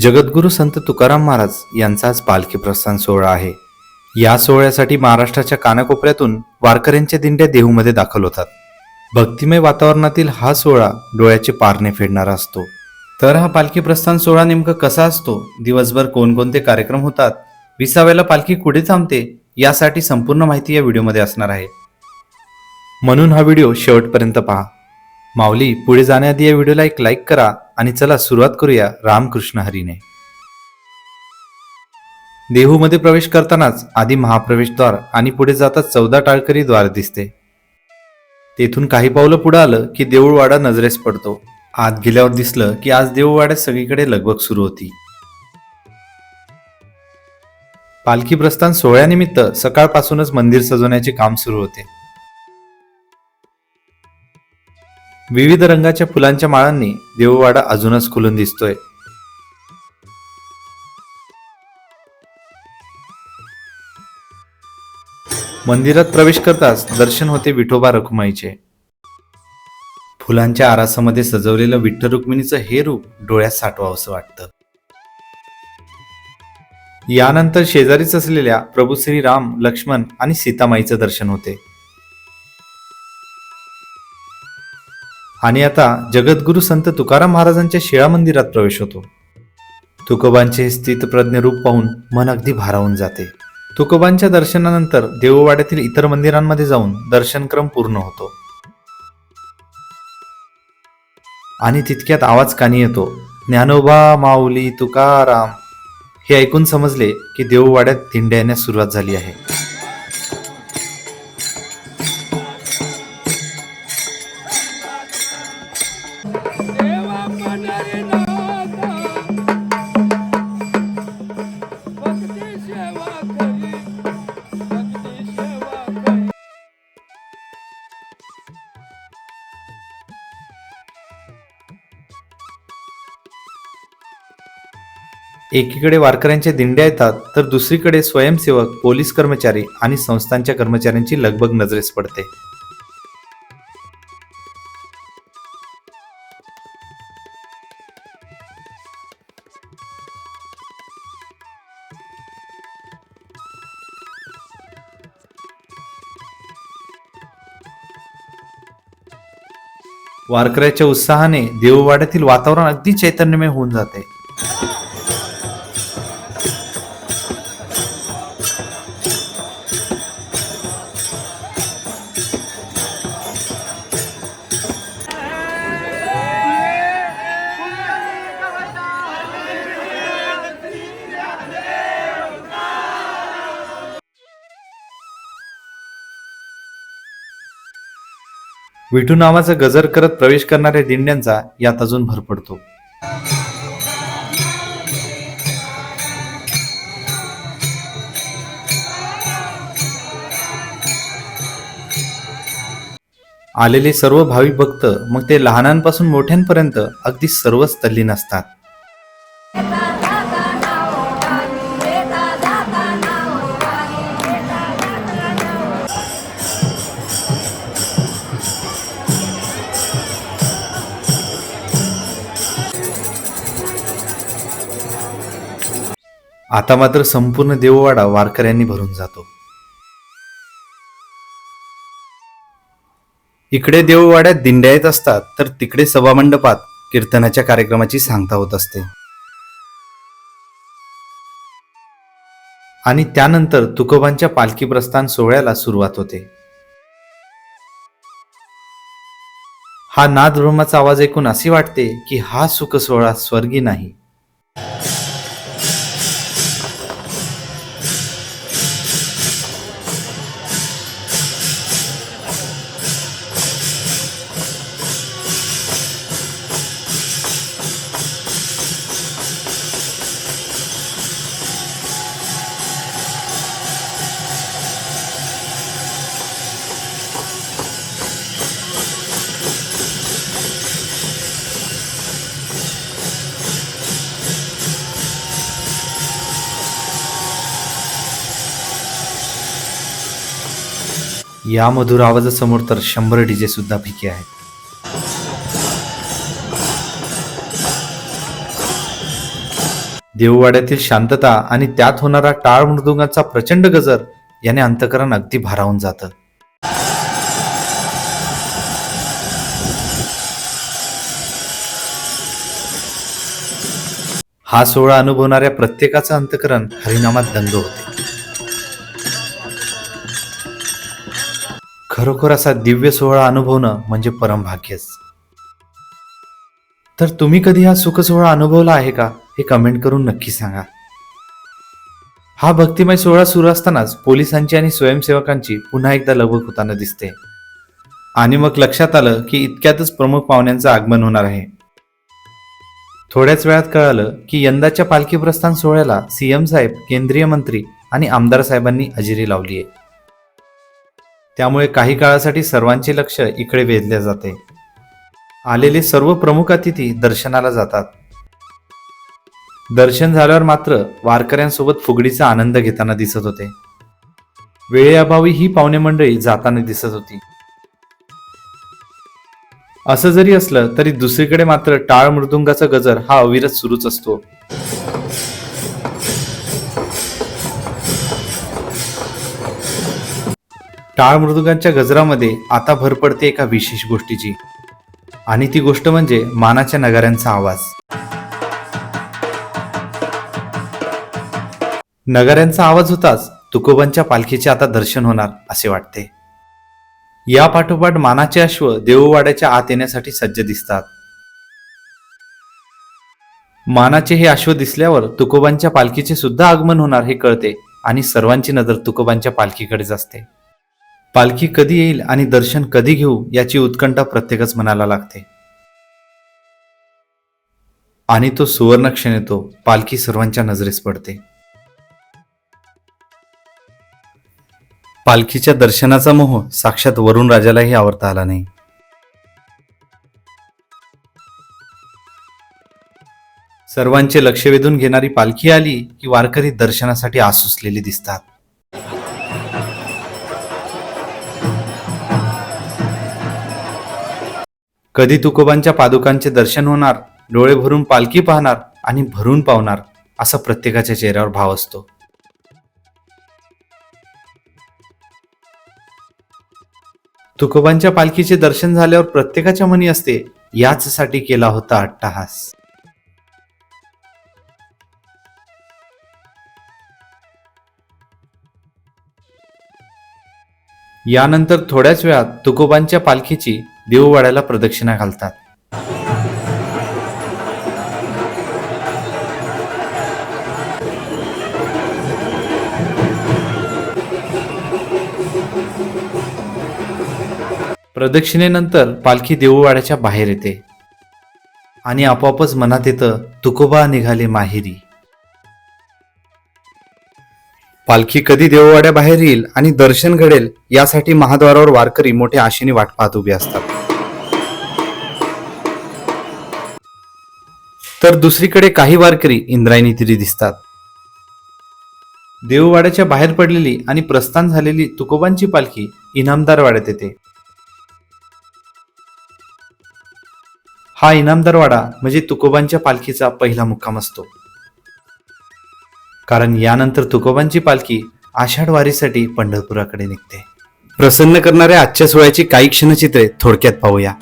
जगद्गुरू संत तुकाराम महाराज यांचा आज पालखी प्रस्थान सोहळा आहे. या सोहळ्यासाठी महाराष्ट्राच्या कानाकोपऱ्यातून वारकऱ्यांच्या दिंड्या देहूमध्ये दाखल होतात. भक्तिमय वातावरणातील हा सोहळा डोळ्याचे पारणे फेडणारा असतो. तर हा पालखी प्रस्थान सोहळा नेमका कसा असतो? दिवसभर कोणकोणते कार्यक्रम होतात? विसाव्याला पालखी कुठे थांबते? यासाठी संपूर्ण माहिती या व्हिडिओमध्ये असणार आहे. म्हणून हा व्हिडिओ शेवटपर्यंत पहा. माऊली पुढे जाण्याआधी या व्हिडिओला एक लाईक करा आणि चला सुरुवात करूया रामकृष्ण हरीने. देहूमध्ये प्रवेश करतानाच आधी महाप्रवेशद्वार आणि पुढे जाताच चौदा टाळकरी द्वार दिसते. तेथून काही पावलं पुढं आलं की देऊळवाडा नजरेस पडतो. आत गेल्यावर दिसलं की आज देऊळवाड्यात सगळीकडे लगबग सुरू होती. पालखी प्रस्थान सोहळ्यानिमित्त सकाळपासूनच मंदिर सजवण्याचे काम सुरू होते. विविध रंगाच्या फुलांच्या माळांनी देऊळवाडा अजूनच खुलून दिसतोय. मंदिरात प्रवेश करताच दर्शन होते विठोबा रखुमाईचे फुलांच्या आरासामध्ये सजवलेलं विठ्ठल रुक्मिणीचं हे रूप डोळ्यात साठवावंसं वाटतं. यानंतर शेजारीच असलेल्या प्रभू श्री राम लक्ष्मण आणि सीतामाईचं दर्शन होते. आणि आता जगद्गुरू संत तुकाराम महाराजांच्या शिळा मंदिरात प्रवेश होतो. तुकोबांचे स्थितप्रज्ञ रूप पाहून मन अगदी भारावून जाते. तुकोबांच्या दर्शनानंतर देऊळवाड्यातील इतर मंदिरांमध्ये जाऊन दर्शनक्रम पूर्ण होतो. आणि तितक्यात आवाज कानी येतो ज्ञानोबा माऊली तुकाराम. हे ऐकून समजले की देऊळवाड्यात दिंड्या येण्यास सुरुवात झाली आहे. एकीकडे वारकऱ्यांच्या दिंड्या येतात तर दुसरीकडे स्वयंसेवक पोलीस कर्मचारी आणि संस्थांच्या कर्मचाऱ्यांची लगबग नजरेस पडते. वारकऱ्याच्या उत्साहाने देववाड्यातील वातावरण अगदी चैतन्यमय होऊन जाते. विठू नावाचा गजर करत प्रवेश करणाऱ्या दिंड्यांचा यात अजून भर पडतो. आलेले सर्व भाविक भक्त मग ते लहानांपासून मोठ्यांपर्यंत अगदी सर्वच तल्लीन असतात. आता मात्र संपूर्ण देववाडा वारकऱ्यांनी भरून जातो. इकडे देववाड्यात दिंड्या येत असतात तर तिकडे सभामंडपात कीर्तनाच्या कार्यक्रमाची सांगता होत असते. आणि त्यानंतर तुकोबांच्या पालखी प्रस्थान सोहळ्याला सुरुवात होते. हा नाद ब्रह्माचा आवाज ऐकून असे वाटते की हा सुख सोहळा स्वर्गी नाही. या मधुर आवाजासमोर तर शंभर डीजे सुद्धा फिके आहेत. देववाड्यातील शांतता आणि त्यात होणारा टाळ मृदुंगाचा प्रचंड गजर याने अंतकरण अगदी भारावून जातं. हा सोहळा अनुभवणाऱ्या प्रत्येकाचं अंतकरण हरिनामात दंग होते. खरोखर असा दिव्य सोहळा अनुभवणं म्हणजे परमभाग्यच तर तुम्ही कधी हा सुख सोहळा अनुभवला आहे का? हे कमेंट करून नक्की सांगा. हा भक्तिमय सोहळा सुरू असतानाच पोलिसांची आणि स्वयंसेवकांची पुन्हा एकदा लगबग होताना दिसते. आणि मग लक्षात आलं की इतक्यातच प्रमुख पाहुण्यांचं आगमन होणार आहे. थोड्याच वेळात कळालं की यंदाच्या पालखी प्रस्थान सोहळ्याला सीएम साहेब केंद्रीय मंत्री आणि आमदार साहेबांनी हजेरी लावली आहे त्यामुळे काही काळासाठी सर्वांचे लक्ष इकडे वेधले जाते. आलेले सर्व प्रमुख अतिथी दर्शनाला जातात. दर्शन झाल्यावर मात्र वारकऱ्यांसोबत फुगडीचा आनंद घेताना दिसत होते. वेळेअभावी ही पाहुणे मंडळी जाताना दिसत होती. असं जरी असलं तरी दुसरीकडे मात्र टाळ मृदुंगाचा गजर हा अविरत सुरूच असतो. टाळ मृदुगांच्या गजरामध्ये आता भर पडते एका विशेष गोष्टीची. आणि ती गोष्ट म्हणजे मानाच्या नगाऱ्यांचा आवाज. नगाऱ्यांचा आवाज होताच तुकोबांच्या पालखीचे आता दर्शन होणार असे वाटते. या पाठोपाठ मानाचे अश्व देऊवाड्याच्या आत येण्यासाठी सज्ज दिसतात. मानाचे हे अश्व दिसल्यावर तुकोबांच्या पालखीचे सुद्धा आगमन होणार हे कळते आणि सर्वांची नजर तुकोबांच्या पालखीकडेच असते. पालखी कधी येईल आणि दर्शन कधी घेऊ याची उत्कंठा प्रत्येकच मनाला लागते. आणि तो सुवर्णक्षण येतो पालखी सर्वांच्या नजरेस पडते. पालखीच्या दर्शनाचा मोह साक्षात वरुण राजालाही आवरता आला नाही. सर्वांचे लक्ष वेधून घेणारी पालखी आली की वारकरी दर्शनासाठी आसुसलेली दिसतात. कधी तुकोबांच्या पादुकांचे दर्शन होणार डोळे भरून पालखी पाहणार आणि भरून पावणार असा प्रत्येकाच्या चेहऱ्यावर भाव असतो. तुकोबांच्या पालखीचे दर्शन झाल्यावर प्रत्येकाच्या मनी असते याचसाठी केला होता अट्टहास. यानंतर थोड्याच वेळात तुकोबांच्या पालखीची देववाड्याला प्रदक्षिणा घालतात. प्रदक्षिणेनंतर पालखी देऊळवाड्याच्या बाहेर येते. आणि आपोआपच मनात येतं तुकोबा निघाले माहेरी. पालखी कधी देववाड्याबाहेर येईल आणि दर्शन घडेल यासाठी महाद्वारावर वारकरी मोठ्या आशेने वाट पाहत उभे असतात. तर दुसरीकडे काही वारकरी इंद्रायणी तिरी दिसतात. देववाड्याच्या बाहेर पडलेली आणि प्रस्थान झालेली तुकोबांची पालखी इनामदार वाड्यात येते. हा इनामदार वाडा म्हणजे तुकोबांच्या पालखीचा पहिला मुक्काम असतो. कारण यानंतर तुकोबांची पालखी आषाढ वारीसाठी पंढरपुराकडे निघते. प्रसन्न करणाऱ्या आजच्या सोहळ्याची काही क्षणचित्रे थोडक्यात पाहूया.